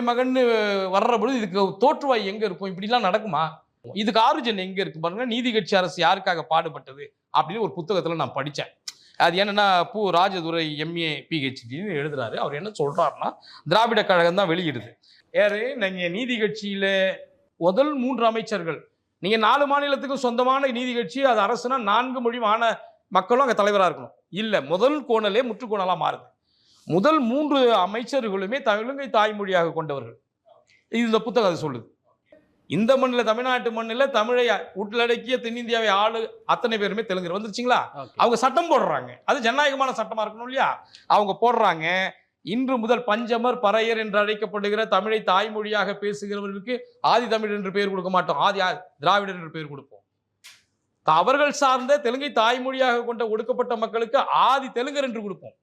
மகன் வர்ற பொழுது இதுக்கு தோற்றுவாய் எங்க இருக்கும்? இப்படிலாம் நடக்குமா? இதுக்கு ஆரிஜின் எங்க இருக்கு பாருங்க. நீதி கட்சி அரசு யாருக்காக பாடுபட்டது? அப்படின்னு ஒரு புத்தகத்துல நான் படித்தேன் அது என்னன்னா பூ. ராஜதுரை எம்ஏ பிஹெச்டின்னு எழுதுறாரு. அவர் என்ன சொல்றாருன்னா திராவிட கழகம் தான் வெளியிடுது. யாரு? நீங்க நீதி கட்சியில முதல் மூன்று அமைச்சர்கள். நீங்க நாலு மாநிலத்துக்கும் சொந்தமான நீதி கட்சி அது அரசுனா நான்கு மொழி மாநில மக்களும் அங்கே தலைவராக இருக்கணும். இல்லை முதல் கோணலே முற்றுக்கோணலாக மாறுது. முதல் மூன்று அமைச்சர்களுமே தமிழங்கை தாய்மொழியாக கொண்டவர்கள். இது இந்த புத்தகம் அது சொல்லுது. இந்த மண்ணில் தமிழ்நாட்டு மண்ணில் தமிழை உள்ளடக்கிய தென்னிந்தியாவை ஆளு அத்தனை பேருமே தெலுங்கு வந்துருச்சுங்களா. அவங்க சட்டம் போடுறாங்க. அது ஜனநாயகமான சட்டமா இருக்கணும் இல்லையா? அவங்க போடுறாங்க. இன்று முதல் பஞ்சமர் பறையர் என்று அழைக்கப்படுகிற தமிழை தாய்மொழியாக பேசுகிறவர்களுக்கு ஆதி தமிழ் என்று பெயர் கொடுக்க மாட்டோம். ஆதி திராவிடர் என்று பெயர் கொடுப்போம். அவர்கள் சார்ந்த தெலுங்கை தாய்மொழியாக கொண்ட ஒடுக்கப்பட்ட மக்களுக்கு ஆதி தெலுங்கர் என்று கொடுப்போம்.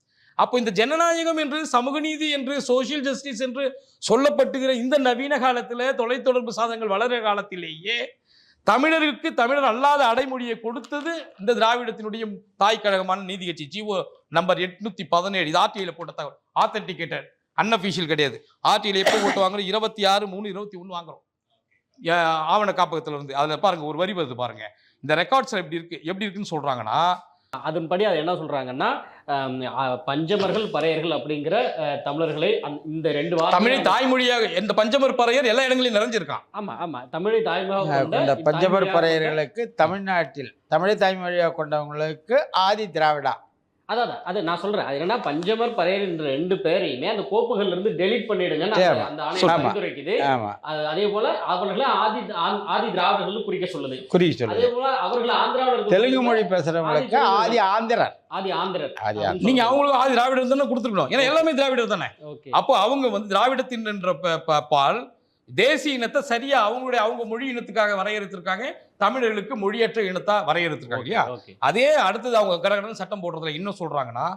அப்போ இந்த ஜனநாயகம் என்று சமூக நீதி என்று சோஷியல் ஜஸ்டிஸ் என்று சொல்லப்பட்டுகிற இந்த நவீன காலத்தில் தொலைத்தொடர்பு சாதனங்கள் வளர காலத்திலேயே தமிழருக்கு தமிழர் அல்லாத அடைமொழியை கொடுத்தது இந்த திராவிடத்தினுடைய தாய் கழகமான நீதி கட்சி. ஜிஓ நம்பர் எட்நூத்தி பதினேழு. இது ஆர்டிஐல போட்ட தகவல். ஆத்தன்டிகேட்டட் அன்அஃபிஷியல் கிடையாது. ஆர்டிஐல எப்போ போட்டு வாங்குறோம்? இருபத்தி ஆறு மூணு இருபத்தி ஒன்று வாங்குறோம். ஆவண காப்பகத்துல இருந்து அதில் பாருங்க ஒரு வரி வருது பாருங்க. இந்த ரெக்கார்ட்ஸ் எப்படி இருக்கு? எப்படி இருக்குன்னு சொல்றாங்கன்னா அதன்படி அது என்ன சொல்றாங்கன்னா பஞ்சமர்கள் பறையர்கள் அப்படிங்கிற தமிழர்களை இந்த ரெண்டு தமிழை வார்த்தை தாய்மொழியாக எந்த பஞ்சமர் பறையர் எல்லா இடங்களிலும் நிறைஞ்சிருக்கான். ஆமா ஆமா. தமிழை தாய்மொழியாக கொண்ட இந்த பஞ்சமர் பறையர்களுக்கு தமிழ்நாட்டில் தமிழை தாய்மொழியாக கொண்டவங்களுக்கு ஆதி திராவிடா. அதான். அது நான் சொல்றேன். அது என்னன்னா பஞ்சமர் என்ற ரெண்டு பேரையுமே அந்த கோப்புகள்ல இருந்து டெலீட் பண்ணிடுங்கன்னு சரி, அந்த- ஆணையம் ஆமா. பரிந்துரைக்குது அது- அதே போல அவர்களை ஆதி ஆதி திராவிடர்கள் குறிக்க சொல்லுது. குறி அதே சொல்லுது போல அவர்கள் ஆந்திராவில் தெலுங்கு மொழி பேசுறவங்களுக்கு ஆதி ஆந்திரர். ஆதி ஆந்திரர். நீங்க அவங்களுக்கு ஆதி திராவிடர் தானே கொடுத்துருக்கணும். ஏன்னா எல்லாமே திராவிடர் தானே. ஓகே. அப்போ அவங்க வந்து திராவிடத்தின் என்ற ப- ப- பால் தேசிய இனத்தை சரியா அவங்களுடைய அவங்க மொழி இனத்துக்காக வரையறுத்திருக்காங்க. தமிழர்களுக்கு மொழியற்ற இனத்தா வரையறுத்திருக்காங்க இல்லையா? அதே அடுத்தது அவங்க கடகடன் சட்டம் போடுறதுல இன்னும் சொல்றாங்கன்னா.